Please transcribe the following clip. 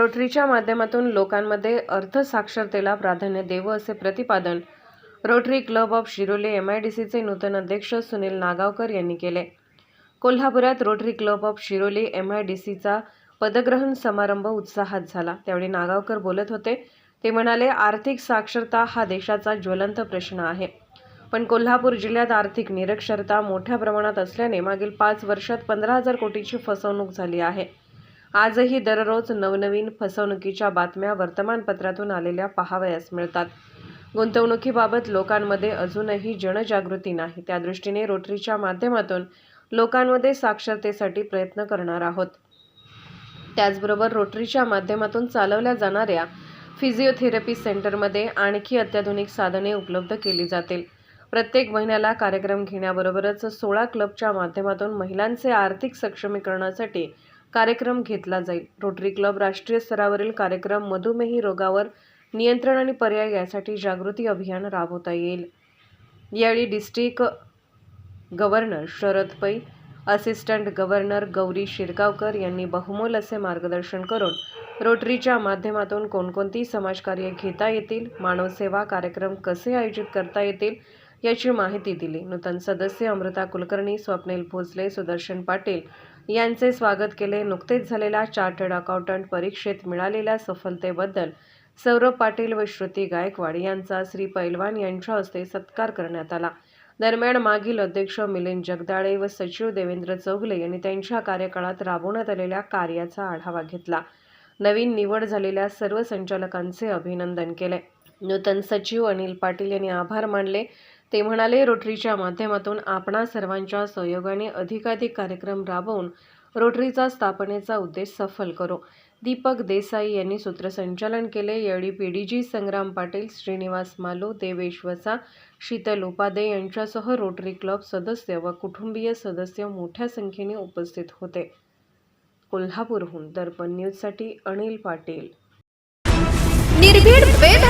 रोटरीच्या माध्यमातून लोकांमध्ये अर्थसाक्षरतेला प्राधान्य देवं असे प्रतिपादन Rotary Club of Shiroli M I D सीचे नूतन अध्यक्ष सुनील नागावकर यांनी केले. कोल्हापुरात Rotary Club of Shiroli M I D सीचा पदग्रहण समारंभ उत्साहात झाला. त्यावेळी नागावकर बोलत होते ते म्हणाले आर्थिक साक्षरता हा देशाचा ज्वलंत प्रश्न आहे. पण कोल्हापूर जिल्ह्यात आर्थिक निरक्षरता मोठ्या प्रमाणात असल्याने मागील पाच वर्षात पंधरा हजार कोटीची फसवणूक झाली आहे. आजही दररोज नवनवीन फसवणुकीच्या बातम्या वर्तमानपत्रातून आलेल्या पाहावयास मिळतात. गुंतवणुकीबाबत लोकांमध्ये अजूनही जनजागृती नाही. त्या दृष्टीने रोटरीच्या माध्यमातून लोकांमध्ये साक्षरतेसाठी प्रयत्न करणार आहोत. त्याचबरोबर रोटरीच्या माध्यमातून चालवल्या जाणाऱ्या फिजिओथेरपी सेंटरमध्ये आणखी अत्याधुनिक साधने उपलब्ध केली जातील. प्रत्येक महिन्याला कार्यक्रम घेण्याबरोबरच सोळा क्लबच्या माध्यमातून महिलांचे आर्थिक सक्षमीकरणासाठी कार्यक्रम घेतला जाईल. रोटरी क्लब राष्ट्रीय स्तरावरील कार्यक्रम मधुमेही रोगावर नियंत्रण आणि पर्याय यासाठी जागृती अभियान राबवता येईल. यावेळी डिस्ट्रिक्ट गव्हर्नर शरद पै असिस्टंट गव्हर्नर गौरी शिरगावकर यांनी बहुमोल असे मार्गदर्शन करून रोटरीच्या माध्यमातून कोणकोणती समाजकार्य घेता येतील मानवसेवा कार्यक्रम कसे आयोजित करता येतील याची माहिती दिली. नूतन सदस्य अमृता कुलकर्णी स्वप्नील भोसले सुदर्शन पाटील यांचे स्वागत केले. नुकतेच झालेल्या चार्टर्ड अकाउंटंट परीक्षेत मिळालेल्या सफलतेबद्दल सौरभ पाटील व श्रुती गायकवाड यांचा श्री पैलवान यांच्या हस्ते सत्कार करण्यात आला. दरम्यान मागील अध्यक्ष मिलिंद जगदाळे व सचिव देवेंद्र चौगले यांनी त्यांच्या कार्यकाळात राबवण्यात आलेल्या कार्याचा आढावा घेतला. नवीन निवड झालेल्या सर्व संचालकांचे अभिनंदन केले. नूतन सचिव अनिल पाटील यांनी आभार मानले. ते म्हणाले रोटरीच्या माध्यमातून आपणा सर्वांच्या सहयोगाने अधिकाधिक कार्यक्रम राबवून रोटरीचा स्थापनेचा उद्देश सफल करू. दीपक देसाई यांनी सूत्रसंचालन केले. यावेळी जी संग्राम पाटील श्रीनिवास मालू देवेश वसा शीतल उपाध्ये यांच्यासह रोटरी क्लब सदस्य व कुटुंबीय सदस्य मोठ्या संख्येने उपस्थित होते. कोल्हापूरहून दर्पण न्यूजसाठी अनिल पाटील. निर्भीड वेब